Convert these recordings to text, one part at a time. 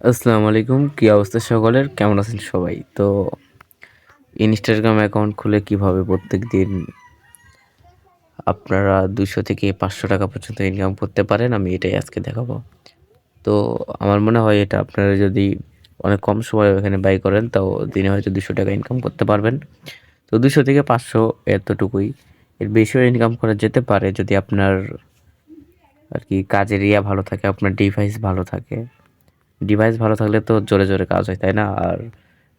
আসসালামু আলাইকুম, কী অবস্থা সকলের? কেমন আছেন সবাই? তো ইনস্টাগ্রাম অ্যাকাউন্ট খুলে কীভাবে প্রত্যেক দিন আপনারা দুশো থেকে পাঁচশো টাকা পর্যন্ত ইনকাম করতে পারেন? আমি এটাই আজকে দেখাবো। তো আমার মনে হয় এটা আপনারা যদি অনেক কম সময় এখানে ব্যয় করেন তাও দিনে হয়তো দুশো টাকা ইনকাম করতে পারবেন। তো দুশো থেকে পাঁচশো এতটুকুই। এর বেশিও ইনকাম করা যেতে পারে যদি আপনার আর কি কাজের ইয়া ভালো থাকে, আপনার ডিভাইস ভালো থাকে। ডিভাইস ভালো থাকলে তো জোরে জোরে কাজ হয়, তাই না? আর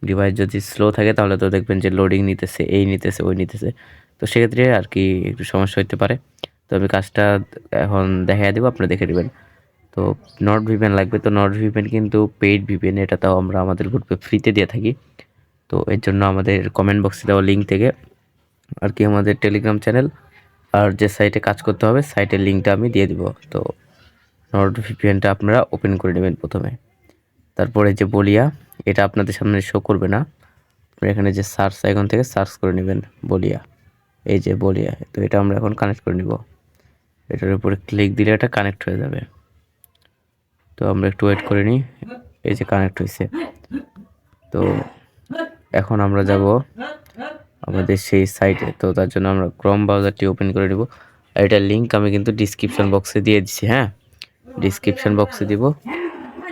ডিভাইস যদি স্লো থাকে তাহলে তো দেখবেন যে লোডিং নিতেছে, এই নিতেছে, ওই নিতেছে। তো সেক্ষেত্রে আর কি একটু সমস্যা হতে পারে। তো আমি কাজটা এখন দেখাই দেবো আপনি দেখে নেবেন। তো নট ভিপেন লাগবে, তো নট ভিপেন কিন্তু পেইড ভিপেন এটা তাও আমরা আমাদের গ্রুপে ফ্রিতে দিয়ে থাকি। তো এর জন্য আমাদের কমেন্ট বক্সে দেওয়া লিঙ্ক থেকে আর কি আমাদের টেলিগ্রাম চ্যানেল আর যে সাইটে কাজ করতে হবে সাইটের লিঙ্কটা আমি দিয়ে দিব। তো নট ভিপিএনটা আপনারা ওপেন করে নেবেন প্রথমে। তারপরে যে বলিয়া, এটা আপনাদের সামনে শো করবে না। আপনারা এখানে যে সার্চ আইকন থেকে সার্চ করে নেবেন বলিয়া। এই যে বলিয়া, তো এটা আমরা এখন কানেক্ট করে নিব। এটার উপরে ক্লিক দিলে এটা কানেক্ট হয়ে যাবে। তো আমরা একটু ওয়েট করে নিই, এই যে কানেক্ট হয়েছে তো এখন আমরা যাব আমাদের সেই সাইটে তো তার জন্য আমরা ক্রম ব্রাউজারটি ওপেন করে নেব। আর এটার লিঙ্ক আমি কিন্তু ডিসক্রিপশন বক্সে দিয়ে দিচ্ছি হ্যাঁ? ডিসক্রিপশন বক্সে দিব।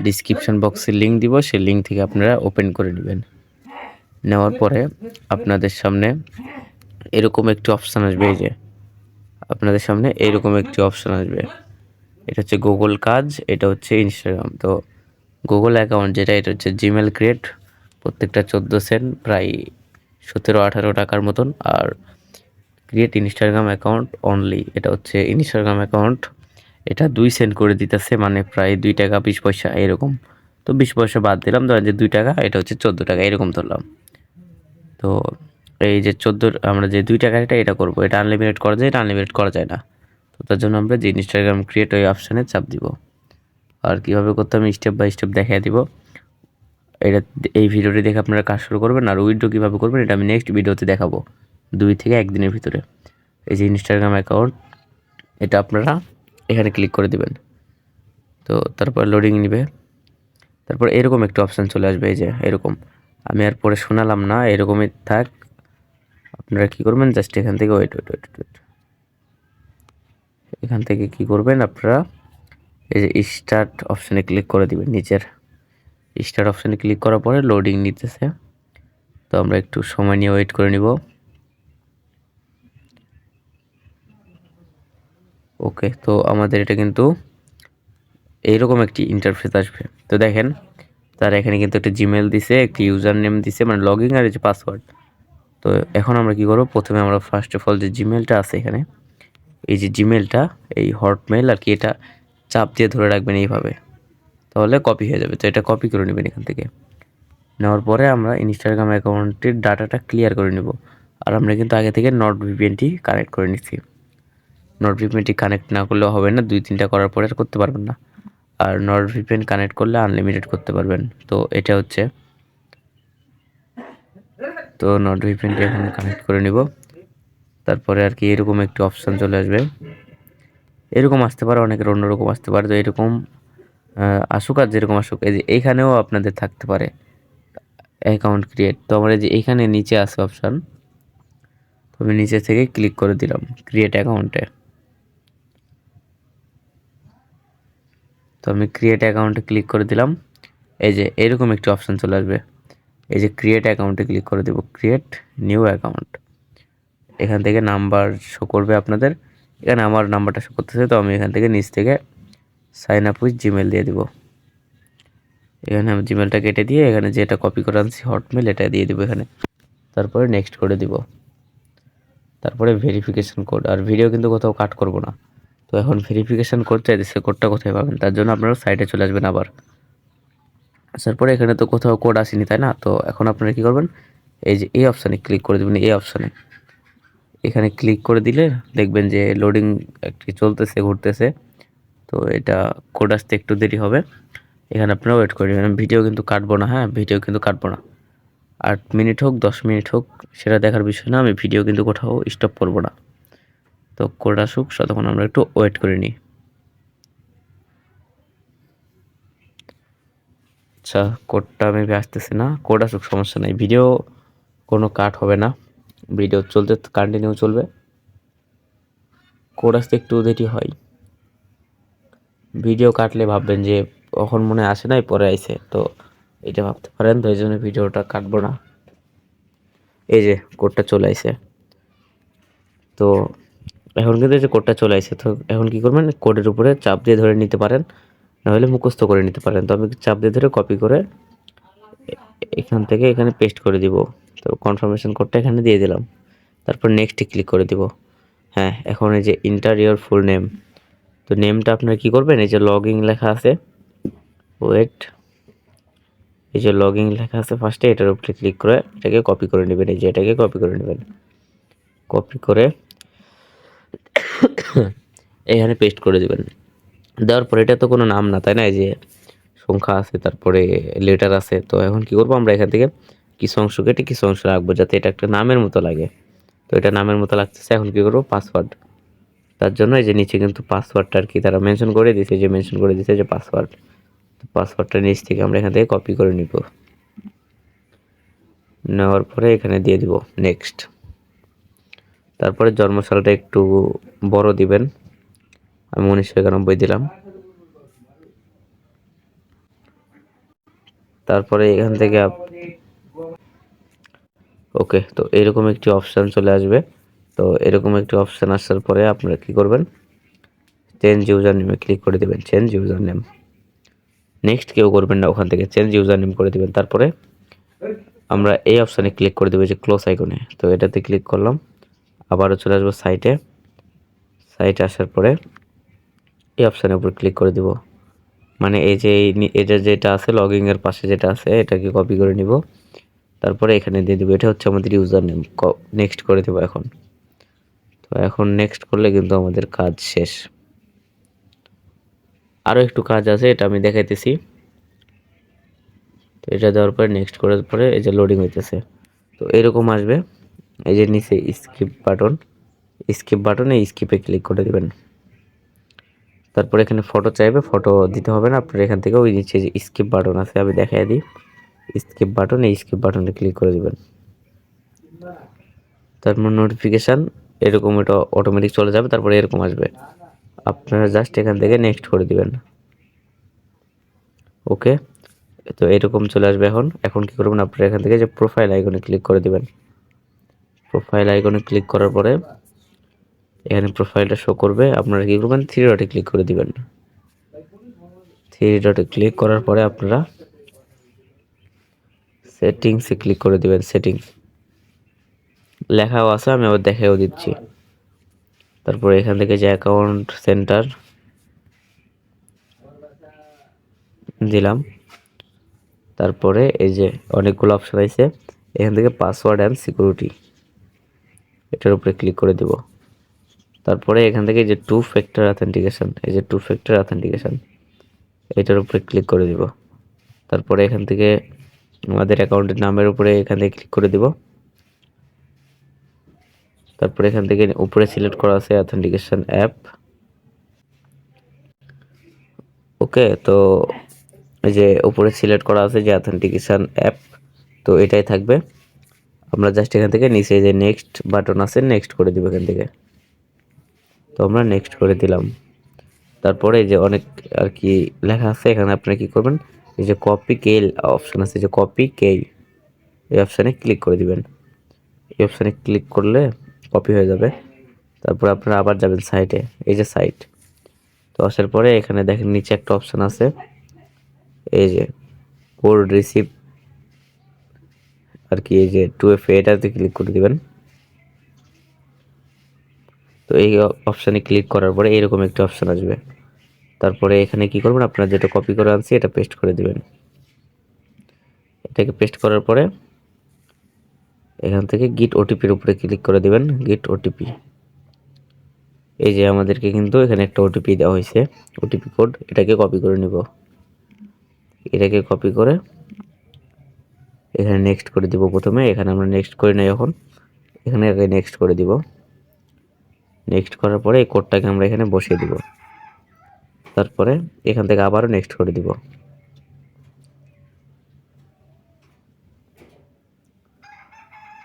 ডিসক্রিপশন বক্সে লিঙ্ক দিব, সেই লিঙ্ক থেকে আপনারা ওপেন করে নেবেন। নেওয়ার পরে আপনাদের সামনে এরকম একটি অপশান আসবে, এই যে। আপনাদের সামনে এরকম একটি অপশান আসবে। এটা হচ্ছে গুগল কাজ, এটা হচ্ছে ইনস্টাগ্রাম তো গুগল অ্যাকাউন্ট যেটা, এটা হচ্ছে জিমেল ক্রিয়েট প্রত্যেকটা চোদ্দ সেন্ট প্রায় সতেরো, আঠারো টাকার মতন। আর ক্রিয়েট ইনস্টাগ্রাম অ্যাকাউন্ট অনলি এটা হচ্ছে ইনস্টাগ্রাম অ্যাকাউন্ট এটা দুই সেন্ট করে দিতেছে মানে প্রায় দুই টাকা বিশ পয়সা এরকম। তো বিশ পয়সা বাদ দিলাম, ধরেন যে দুই টাকা, এটা হচ্ছে চোদ্দ টাকা, এরকম ধরলাম। তো এই যে চোদ্দ, আমরা যে দুই টাকা এটা এটা করব, এটা আনলিমিটেড করা যায়, এটা আনলিমিটেড করা যায় না। তো তার জন্য আমরা যে ইনস্টাগ্রাম ক্রিয়েট ওই অপশানে চাপ দিব। আর কীভাবে করতে আমি স্টেপ বাই স্টেপ দেখিয়ে দিব। এটা এই ভিডিওটি দেখে আপনারা কাজ শুরু করবেন, আর উইড্রো কীভাবে করবেন, এটা আমি নেক্সট ভিডিওতে দেখাবো, দুই থেকে একদিনের ভিতরে। এই যে ইনস্টাগ্রাম অ্যাকাউন্ট এটা আপনারা এখানে ক্লিক করে দিবেন। তো তারপর লোডিং নিবে। তারপর এরকম একটা অপশান চলে আসবে, এই যে এরকম। আমি আর পরে শোনালাম না, এরকমই থাক। আপনারা কী করবেন? জাস্ট এখান থেকে ওয়েট ওয়েট ওয়েট ওয়েট এখান থেকে কি করবেন আপনারা? এই যে স্টার্ট অপশানে ক্লিক করে দিবেন, নিচের। স্টার্ট অপশানে ক্লিক করার পরে লোডিং নিতেছে। তো আমরা একটু সময় নিয়ে ওয়েট করে নিব। ওকে তো আমাদের এটা কিন্তু এইরকম একটি ইন্টারফেস আসবে। তো দেখেন, তারা এখানে কিন্তু একটা জিমেল দিছে, একটি ইউজার নেম দিছে মানে লগ ইন আর যে পাসওয়ার্ড তো এখন আমরা কি করব? প্রথমে আমরা ফার্স্ট অফ অল যে জিমেলটা আছে এখানে, এই যে জিমেলটা এই হটমেল আর কি এটা চাপ দিয়ে ধরে রাখবেন এইভাবে। তাহলে কপি হয়ে যাবে। তো এটা কপি করে নেবেন এখান থেকে। নেওয়ার পরে আমরা ইনস্টাগ্রাম অ্যাকাউন্টের ডাটাটা ক্লিয়ার করে নেব। আর আমরা কিন্তু আগে থেকে নট ভিপিএনটি কানেক্ট করে নিচ্ছি। নট ভিপিএনটি কানেক্ট না করলেও হবে না, দুই তিনটা করার পরে আর করতে পারবেন না। আর নট ভিপিএন কানেক্ট করলে আনলিমিটেড করতে পারবেন। তো এটা হচ্ছে তো নট ভিপিএনটি এখন কানেক্ট করে নিব। তারপরে আর কি এরকম একটি অপশান চলে আসবে। এরকম আসতে পারে, অনেকের অন্যরকম আসতে পারে। তো এরকম আসুক আর যেরকম আসুক, এই যে এইখানেও আপনাদের থাকতে পারে অ্যাকাউন্ট ক্রিয়েট তো আমার যে এইখানে নিচে আসে অপশান তো আমি নিচে থেকে ক্লিক করে দিলাম ক্রিয়েট অ্যাকাউন্টে তো আমি ক্রিয়েট অ্যাকাউন্টে ক্লিক করে দিলাম। এই যে এরকম একটি অপশান চলে আসবে। এই যে ক্রিয়েট অ্যাকাউন্টে ক্লিক করে দেবো। ক্রিয়েট নিউ অ্যাকাউন্ট এখান থেকে নাম্বার শো করবে আপনাদের। এখানে আমার নাম্বারটা শো করতেছে, তো আমি এখান থেকে নিচ থেকে সাইন আপ উইথ জিমেল দিয়ে দিব। এখানে আমি জিমেলটা কেটে দিয়ে এখানে যেটা কপি করে আনছি হটমেল এটা দিয়ে দিব এখানে। তারপরে নেক্সট করে দিব। তারপরে ভেরিফিকেশান কোড আর ভিডিও কিন্তু কোথাও কাট করব না। তো এখন ভেরিফিকেশান কোড চাইতেছে কোডটা কোথায় পাবেন, তার জন্য আপনারা সাইটে চলে আসবেন আবার। আসার পরে এখানে তো কোথাও কোড আসেনি, তাই না? তো এখন আপনারা কী করবেন? এই যে এই অপশানে ক্লিক করে দেবেন, এই অপশানে এখানে ক্লিক করে দিলে দেখবেন যে লোডিং একটি চলতেছে, ঘুরতেছে। তো এটা কোড আসতে একটু দেরি হবে। এখানে আপনারা ওয়েট করে নেবেন। ভিডিও কিন্তু কাটবো না হ্যাঁ? ভিডিও কিন্তু কাটবো না। আট মিনিট হোক, দশ মিনিট হোক, সেটা দেখার বিষয় না। আমি ভিডিও কিন্তু কোথাও স্টপ করব না। তো কোড আসুক ততক্ষণ আমরা একটু ওয়েট করে নিই। আচ্ছা কোডটা মেবি আসতেছে না। কোড আসুক সমস্যা নেই। ভিডিও কোনো কাট হবে না। ভিডিও চলতে কন্টিনিউ চলবে। কোড আসতে একটু দেরি হয়। ভিডিও কাটলে ভাববেন যে কখন মনে আসে নাই, পরে আইসে তো এটা ভাবতে পারেন, তো এই জন্য ভিডিওটা কাটবো না। এই যে, কোডটা চলে আইসে তো এখন কিন্তু যে কোডটা চলে আসে তো এখন কি করবেন? কোডের উপরে চাপ দিয়ে ধরে নিতে পারেন। নাহলে মুখস্থ করে নিতে পারেন। তো আমি চাপ দিয়ে ধরে কপি করে এখান থেকে এখানে পেস্ট করে দিব। তো কনফার্মেশন কোডটা এখানে দিয়ে দিলাম। তারপর নেক্সটে ক্লিক করে দিব। হ্যাঁ এখন এই যে ইন্টারিয়র ফুল নেম তো নেমটা আপনারা কি করবেন? এই যে লগইন লেখা আছে। ওয়েট এই যে লগইন লেখা আছে ফার্স্টে এটার উপরে ক্লিক করে এটাকে কপি করে নেবেন। এই যে এটাকে কপি করে নেবেন। কপি করে এখানে পেস্ট করে দেবেন। দেওয়ার পরে এটা তো কোনো নাম না, তাই না? এই যে সংখ্যা আছে, তারপরে লেটার আছে, তো এখন কি করব আমরা এখান থেকে? কিছু অংশ কেটে কিছু অংশ রাখব যাতে এটা একটা নামের মতো লাগে। তো এটা নামের মতো লাগতেছে, এখন কি করব? পাসওয়ার্ড তার জন্য এই যে নিচে কিন্তু পাসওয়ার্ডটা আর কি তারা মেনশন করে দিয়েছে যে মেনশন করে দিয়েছে যে পাসওয়ার্ড তো পাসওয়ার্ডটা নিচ থেকে আমরা এখান থেকে কপি করে নিব। নেওয়ার পরে এখানে দিয়ে দিব নেক্সট তারপরে জন্মসালটা একটু বড় দিবেন। আমি উনিশশো একানব্বই দিলাম। তারপরে এখান থেকে ওকে, তো এরকম একটি অপশান চলে আসবে। তো এরকম একটি অপশান আসার পরে আপনারা কি করবেন? চেঞ্জ ইউজার নেমে ক্লিক করে দেবেন চেঞ্জ ইউজার নেম নেক্সট কেউ করবেন না ওখান থেকে চেঞ্জ ইউজার নেম করে দেবেন। তারপরে আমরা এই অপশানে ক্লিক করে দেবো যে ক্লোজ আইকনে তো এটাতে ক্লিক করলাম। আবারও চলে আসব সাইটে সাইটে আসার পরে এই অপশানের উপর ক্লিক করে দিব। মানে এই যে এটা যেটা আছে লগিংয়ের পাশে যেটা আছে, এটাকে কপি করে নিব। তারপরে এখানে দিয়ে দেবো। এটা হচ্ছে আমাদের ইউজার নেম নেক্সট করে দেবো এখন। তো এখন নেক্সট করলে কিন্তু আমাদের কাজ শেষ। আরও একটু কাজ আছে, এটা আমি দেখাইতেছি। তো এটা দেওয়ার পরে নেক্সট করার পরে এই যে লোডিং হইতেছে। তো এরকম আসবে। এই যে নিচে স্কিপ বাটন স্কিপ বাটনে স্কিপে ক্লিক করে দেবেন। তারপর এখানে ফটো চাইবে ফটো দিতে হবে না। আপনার এখান থেকে ওই নিচে যে স্কিপ বাটন আছে, আমি দেখাই দিই। স্কিপ বাটন এই স্কিপ বাটনে ক্লিক করে দেবেন। তারপর নোটিফিকেশান এরকম এটা অটোমেটিক চলে যাবে, তারপরে এরকম আসবে। আপনারা জাস্ট এখান থেকে নেক্সট করে দিবেন। ওকে? তো এরকম চলে আসবে এখন। এখন কি করবেন? আপনারা এখান থেকে যে প্রোফাইল আইকনে ক্লিক করে দিবেন। প্রোফাইল আইকনে ক্লিক করার পরে এখানে প্রোফাইলটা শো করবে। আপনারা কী করবেন? থ্রি ডটে ক্লিক করে দিবেন। থ্রি ডটে ক্লিক করার পরে আপনারা সেটিংসে ক্লিক করে দিবেন সেটিংস লেখাও আছে, আমি আবার দেখাও দিচ্ছি। তারপরে এখান থেকে যে অ্যাকাউন্ট সেন্টার দিলাম। তারপরে এই যে অনেকগুলো অপশন আছে, এখান থেকে পাসওয়ার্ড অ্যান্ড সিকিউরিটি এটার উপরে ক্লিক করে দেব। তারপরে এখান থেকে যে টু ফ্যাক্টর অথেন্টিকেশন এই যে টু ফ্যাক্টর অথেন্টিকেশন এটার উপরে ক্লিক করে দিব। তারপরে এখান থেকে আমাদের অ্যাকাউন্টের নামের উপরে এখান থেকে ক্লিক করে দিব। তারপরে এখান থেকে উপরে সিলেক্ট করা আছে অথেন্টিকেশন অ্যাপ ওকে, তো এই যে উপরে সিলেক্ট করা আছে যে অথেন্টিকেশন অ্যাপ তো এটাই থাকবে। আমরা জাস্ট এখান থেকে নিচে যে নেক্সট বাটন আছে নেক্সট করে দিব এখান থেকে। তো আমরা নেক্সট করে দিলাম। তারপরে যে অনেক আর কি লেখা আছে, এখানে আপনারা কি করবেন? এই যে কপি কেল অপশান আছে যে কপি কেই এই অপশানে ক্লিক করে দিবেন। এই অপশানে ক্লিক করলে কপি হয়ে যাবে। তারপর আপনারা আবার যাবেন সাইটে এই যে সাইট তো আসার পরে এখানে দেখেন নিচে একটা অপশান আছে, এই যে কোড রিসিভ আর কি এই যে টু এফ এটাতে ক্লিক করে দিবেন। তো এই অপশানে ক্লিক করার পরে এরকম একটা অপশান আসবে। তারপরে এখানে কি করবেন? আপনারা যেটা কপি করে আনছি, এটা পেস্ট করে দিবেন। এটাকে পেস্ট করার পরে এখান থেকে গিট ওটিপির উপরে ক্লিক করে দিবেন। গিট ওটিপি এই যে আমাদেরকে কিন্তু এখানে একটা ওটিপি দেওয়া হয়েছে। ওটিপি কোড এটাকে কপি করে নিব। এটাকে কপি করে এখানে নেক্সট করে দিব প্রথমে। এখানে আমরা নেক্সট করে নেই এখন। এখানে আগে নেক্সট করে দিব। নেক্সট করার পরে এই কোডটাকে আমরা এখানে বসিয়ে দিব। তারপরে এখান থেকে আবারও নেক্সট করে দিব।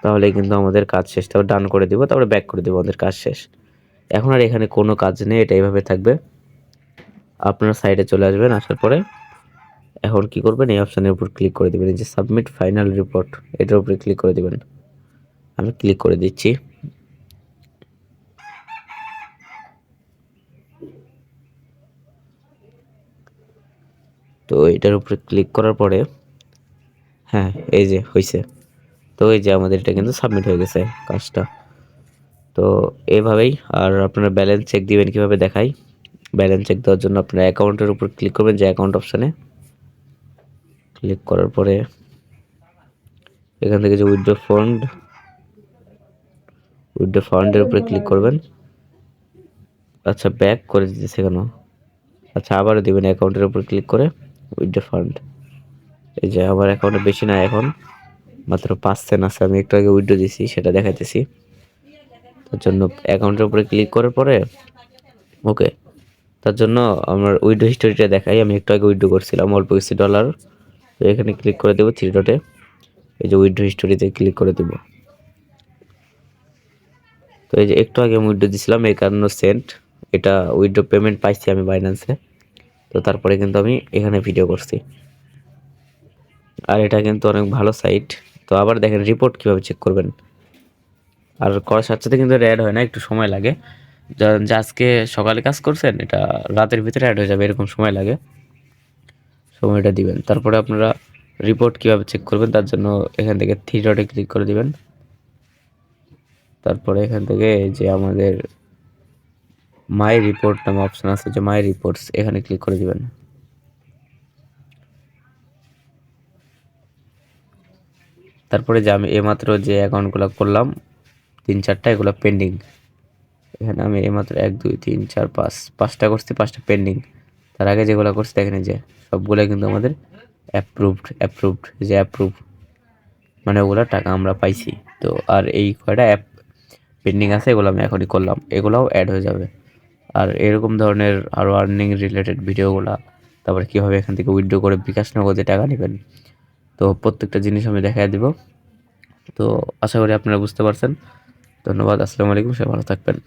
তাহলে কিন্তু আমাদের কাজ শেষ। তারপর ডান করে দিব, তারপরে ব্যাক করে দিব আমাদের কাজ শেষ। এখন আর এখানে কোনো কাজ নেই, এটা এইভাবে থাকবে। আপনার সাইডে চলে আসবেন, আসার পরে এখন কি করবেন? এই অপশানের উপর ক্লিক করে দেবেন। যে সাবমিট ফাইনাল রিপোর্ট এটার উপরে ক্লিক করে দেবেন। আমি ক্লিক করে দিচ্ছি। তো এটার উপরে ক্লিক করার পরে হ্যাঁ এই যে হয়েছে তো এই যে আমাদের এটা কিন্তু সাবমিট হয়ে গেছে কাজটা। তো এভাবেই, আর আপনারা ব্যালেন্স চেক দিবেন কীভাবে দেখাই। ব্যালেন্স চেক দেওয়ার জন্য আপনার অ্যাকাউন্টের উপর ক্লিক করবেন যে অ্যাকাউন্ট অপশানে ক্লিক করার পরে, এখান থেকে যে উইথড্র ফান্ড উইথড্র ফান্ডের উপরে ক্লিক করবেন। আচ্ছা ব্যাক করে দিতেছে কেন? আচ্ছা আবারও দিবেন অ্যাকাউন্টের উপর ক্লিক করে। উইথড্র ফান্ড এই যে আমার অ্যাকাউন্টে বেশি না এখন, মাত্র পাঁচ সেন্ট আছে। আমি একটু আগে উইথড্র দিছি সেটা দেখাইতেছি। তার জন্য অ্যাকাউন্টের উপরে ক্লিক করার পরে ওকে তার জন্য আমার উইডো হিস্টোরিটা দেখাই। আমি একটু আগে উইডো করছিলাম, অল্প কিছু ডলার তো এখানে ক্লিক করে দেবো থ্রি ডটে এই যে উইডো হিস্টোরিতে ক্লিক করে দেবো। তো এই যে একটু আগে আমি উইডো দিছিলাম, একান্ন সেন্ট এটা উইডো পেমেন্ট পাইছি আমি বাইন্যান্সে তো তারপরে কিন্তু আমি এখানে ভিডিও করছি। আর এটা কিন্তু অনেক ভালো সাইট তো আবার দেখেন রিপোর্ট কীভাবে চেক করবেন। আর করার সাথে সাথে কিন্তু অ্যাড হয় না, একটু সময় লাগে। যা- আজকে সকালে কাজ করছেন, এটা রাতের ভিতরে অ্যাড হয়ে যাবে, এরকম সময় লাগে। সময়টা দিবেন। তারপরে আপনারা রিপোর্ট কীভাবে চেক করবেন, তার জন্য এখান থেকে থ্রি ডটে ক্লিক করে দিবেন। তারপরে এখান থেকে যে আমাদের মাই রিপোর্ট নামে অপশন আছে যে মাই রিপোর্টস, এখানে ক্লিক করে দিবেন। তারপরে যে আমি এইমাত্র যে অ্যাকাউন্টগুলো করলাম, তিন চারটা, এগুলো পেন্ডিং এখানে আমি এইমাত্র এক, দুই, তিন, চার, পাঁচ, পাঁচটা করছি, পাঁচটা পেন্ডিং তার আগে যেগুলো করছি, দেখেন যে সবগুলো কিন্তু আমাদের অ্যাপ্রুভড অ্যাপ্রুভড যে অ্যাপ্রুভ মানে ওগুলো টাকা আমরা পাইছি। তো আর এই কয়টা অ্যাপ পেন্ডিং আছে, এগুলো আমি এখনই করলাম। এগুলোও অ্যাড হয়ে যাবে। আর এরকম ধরনের আরও আর্নিং রিলেটেড ভিডিওগুলো, তারপরে কীভাবে এখান থেকে উইথড্র করে বিকাশ নগদে টাকা নেবেন, তো প্রত্যেকটা জিনিস আমি দেখাই দেব। তো আশা করি আপনারা বুঝতে পারছেন। ধন্যবাদ, আসসালামু আলাইকুম সে ভালো থাকবেন।